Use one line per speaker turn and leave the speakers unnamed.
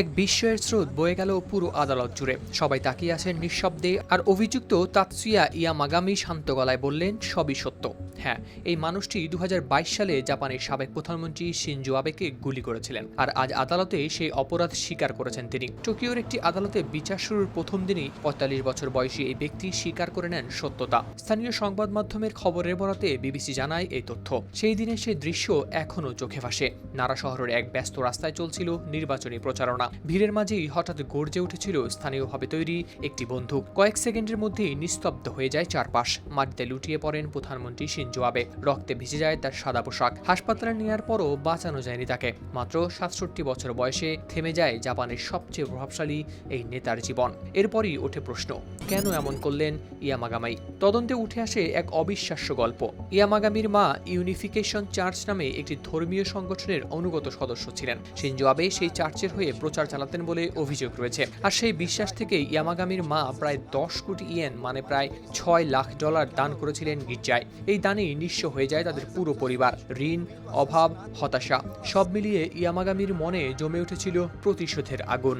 এক বিস্ময়ের স্রোত বয়ে গেল পুরো আদালত জুড়ে। সবাই তাকিয়ে আছেন নিঃশব্দে আর অভিযুক্ত তাতসুয়া ইয়ামাগামি শান্ত গলায় বললেন, সবই সত্য। হ্যাঁ এই মানুষটি দু হাজার বাইশ সালে জাপানের সাবেক প্রধানমন্ত্রী শিনজো আবেকে গুলি করেছিলেন আর আজ আদালতে সেই অপরাধ স্বীকার করেছেন তিনি। টোকিওর একটি আদালতে বিচার শুরুর প্রথম দিনই পঁয়তাল্লিশ বছর বয়সী এই ব্যক্তি স্বীকার করে নেন সত্যতা। স্থানীয় সংবাদ মাধ্যমের খবরের বরাতে বিবিসি জানায় এই তথ্য। সেই দিনের সেই দৃশ্য এখনও চোখে ভাসে। নারা শহরের এক ব্যস্ত রাস্তায় চলছিল নির্বাচনী প্রচারণা। ভিড়ের মাঝেই হঠাৎ গর্জে উঠেছিল স্থানীয়ভাবে তৈরি একটি বন্দুক। কয়েক সেকেন্ডের মধ্যেই নিস্তব্ধ হয়ে যায় চারপাশ। মাটিতে লুটিয়ে পড়েন প্রধানমন্ত্রী শিনজো আবে। রক্তে ভিজে যায় তার সাদা পোশাক। হাসপাতালে নেওয়ার পরও বাঁচানো যায়নি তাকে। মাত্র সাতষট্টি বছর বয়সে থেমে যায় জাপানের সবচেয়ে প্রভাবশালী এই নেতার জীবন। এরপরই ওঠে প্রশ্ন, কেন এমন করলেন ইয়ামাগামাই? তদন্তে উঠে আসে এক অবিশ্বাস্য গল্প। ইয়ামাগামির মা ইউনিফিকেশন চার্চ নামে একটি ধর্মীয় সংগঠনের অনুগত সদস্য ছিলেন। শিনজো আবে সেই চার্চের হয়ে প্রচার চালাতেন বলে অভিযোগ রয়েছে। আর সেই বিশ্বাস থেকেই ইয়ামাগামির মা প্রায় দশ কোটি ইয়েন মানে প্রায় ছয় লাখ ডলার দান করেছিলেন গির্জায়। এই দানেই নিঃস্ব হয়ে যায় তাদের পুরো পরিবার, ঋণ, অভাব, হতাশা, সব মিলিয়ে ইয়ামাগামির মনে জমে উঠেছিল প্রতিশোধের আগুন।